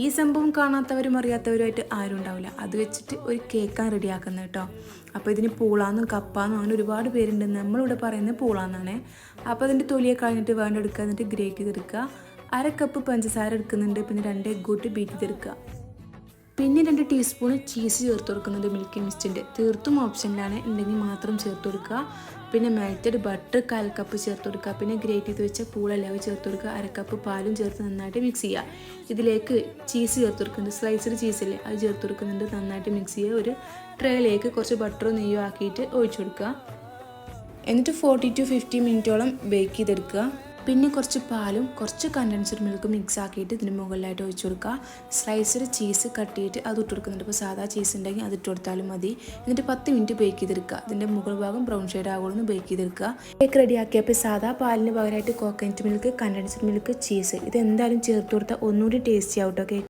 ഈ സംഭവം കാണാത്തവരും അറിയാത്തവരുമായിട്ട് ആരും ഉണ്ടാവില്ല. അത് വെച്ചിട്ട് ഒരു കേക്കാണ് റെഡിയാക്കുന്നത് കേട്ടോ. അപ്പോൾ ഇതിന് പൂളാന്നും കപ്പാന്നും അങ്ങനെ ഒരുപാട് പേരുണ്ട് നമ്മളിവിടെ പറയുന്നത് പൂളാന്നാണ്. അപ്പോൾ അതിന്റെ തൊലിയെ കഴിഞ്ഞിട്ട് വേണ്ട എടുക്കുക എന്നിട്ട് ഗ്രേറ്റ് ചെയ്തെടുക്കുക. അര കപ്പ് പഞ്ചസാര എടുക്കുന്നുണ്ട് പിന്നെ രണ്ട് എഗ് കൂട്ടി ബീറ്റ് ചെയ്തെടുക്കുക. പിന്നെ രണ്ട് ടീസ്പൂൺ ചീസ് ചേർത്ത് കൊടുക്കുന്നുണ്ട് മിൽക്കി മിസ്റ്റിന്റെ തീർത്തും ഓപ്ഷനിലാണ് ഉണ്ടെങ്കിൽ മാത്രം ചേർത്ത് കൊടുക്കുക. പിന്നെ മെൽറ്റഡ് ബട്ടർ കാൽ കപ്പ് ചേർത്ത് കൊടുക്കുക. പിന്നെ ഗ്രേറ്റ് ചെയ്ത് വെച്ച പൂളെല്ലാം ചേർത്ത് കൊടുക്കുക. അര കപ്പ് പാലും ചേർത്ത് നന്നായിട്ട് മിക്സ് ചെയ്യുക. ഇതിലേക്ക് ചീസ് ചേർത്ത് കൊടുക്കുന്നുണ്ട്. സ്ലൈസ്ഡ് ചീസില്ലേ അത് ചേർത്ത് കൊടുക്കുന്നുണ്ട്. നന്നായിട്ട് മിക്സ് ചെയ്യുക. ഒരു ട്രേയിലേക്ക് കുറച്ച് ബട്ടറോ നെയ്യോ ആക്കിയിട്ട് ഒഴിച്ചു കൊടുക്കുക. എന്നിട്ട് ഫോർട്ടി ടു ഫിഫ്റ്റി മിനിറ്റോളം ബേക്ക് ചെയ്തെടുക്കുക. പിന്നെ കുറച്ച് പാലും കുറച്ച് കണ്ടൻസ്ഡ് മിൽക്കും മിക്സ് ആക്കിയിട്ട് ഇതിന് മുകളിലായിട്ട് ഒഴിച്ചു കൊടുക്കുക. സ്ലൈസ്ഡ് ചീസ് കട്ട് ചെയ്തിട്ട് അത് ഇട്ട് കൊടുക്കുന്നുണ്ട്. ഇപ്പോൾ സാധാ ചീസ് ഉണ്ടെങ്കിൽ അത് ഇട്ട് കൊടുത്താലും മതി. എന്നിട്ട് പത്ത് മിനിറ്റ് ബേക്ക് ചെയ്തെടുക്കുക. ഇതിന്റെ മുകൾ ഭാഗം ബ്രൗൺ ഷെയ്ഡ് ആകുമെന്ന് ബേക്ക് ചെയ്തെടുക്കുക. കേക്ക് റെഡി ആക്കിയപ്പോൾ സാധാ പാലിന് പകരമായിട്ട് coconut milk condensed milk cheese ഇത് എന്തായാലും ചേർത്ത് കൊടുത്താൽ ഒന്നുകൂടി ടേസ്റ്റി ആവട്ടോ കേക്ക്.